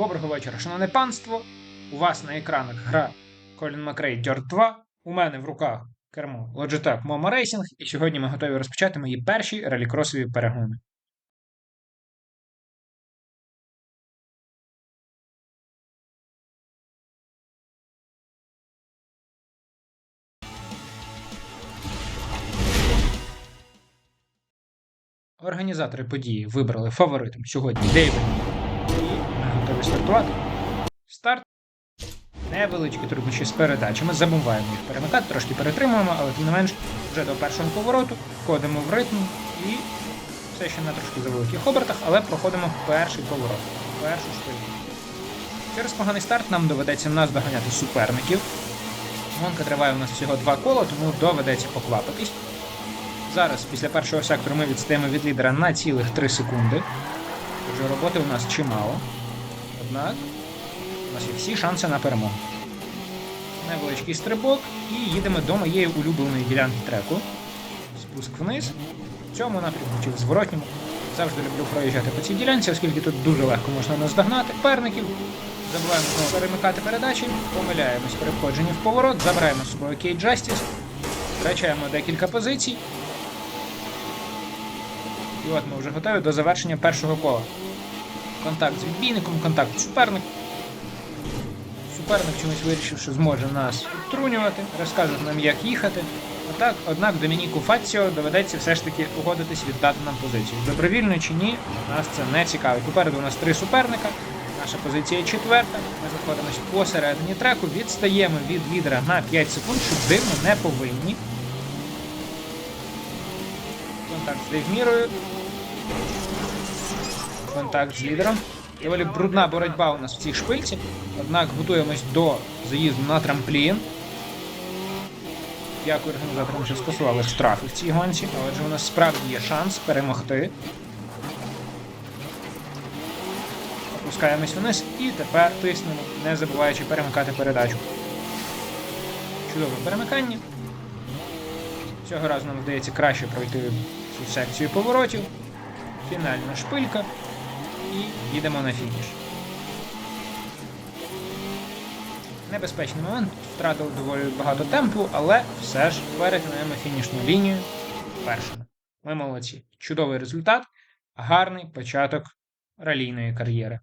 Доброго вечора, шановне панство. У вас на екранах гра Colin McRae Dirt 2. У мене в руках кермо Logitech Momo Racing, і сьогодні ми готові розпочати мої перші ралікросові перегони. Організатори події вибрали фаворитом сьогодні Дейвен. Готові стартувати. Старт. Невеличкі труднощі з передачами. Забуваємо їх перемикати, трошки перетримуємо, але тим не менш вже до першого повороту входимо в ритм і все ще на трошки завеликих обертах, але проходимо перший поворот. Першу шпильку. Через поганий старт нам доведеться наздоганяти суперників. Гонка триває у нас всього два кола, тому доведеться поквапитись. Зараз, після першого сектору, ми відстаємо від лідера на цілих 3 секунди. Отже, роботи у нас чимало. Однак, у нас є всі шанси на перемогу. Невеличкий стрибок і їдемо до моєї улюбленої ділянки треку. Спуск вниз. В цьому напрямку чи в зворотньому. Завжди люблю проїжджати по цій ділянці, оскільки тут дуже легко можна наздогнати перників. Забуваємо знову перемикати передачі, помиляємось при входженні в поворот, забираємо з собою Кейт Justice, втрачаємо декілька позицій. І от ми вже готові до завершення першого кола. Контакт з відбійником, контакт з суперником. Суперник чомусь вирішив, що зможе нас відтрунювати, розкаже нам, як їхати. Отак, однак Домініку Фаціо доведеться все ж таки погодитись віддати нам позицію. Добровільно чи ні, нас це не цікавить. Попереду у нас три суперника. Наша позиція четверта. Ми знаходимося посередині треку, відстаємо від лідера на 5 секунд, що дивно не повинні. Контакт з Дейвмірою. Контакт з лідером. Доволі брудна боротьба у нас в цій шпильці. Однак готуємось до заїзду на трамплін. Дякую організаторам, що скасували штрафи в цій гонці, але ж у нас справді є шанс перемогти. Опускаємось вниз і тепер тиснемо, не забуваючи перемикати передачу. Чудове перемикання. Цього разу нам вдається краще пройти цю секцію поворотів. Фінальна шпилька. І їдемо на фініш. Небезпечний момент. втратив доволі багато темпу, але все ж перетинаємо фінішну лінію першим. Ми молодці. Чудовий результат, гарний початок ралійної кар'єри.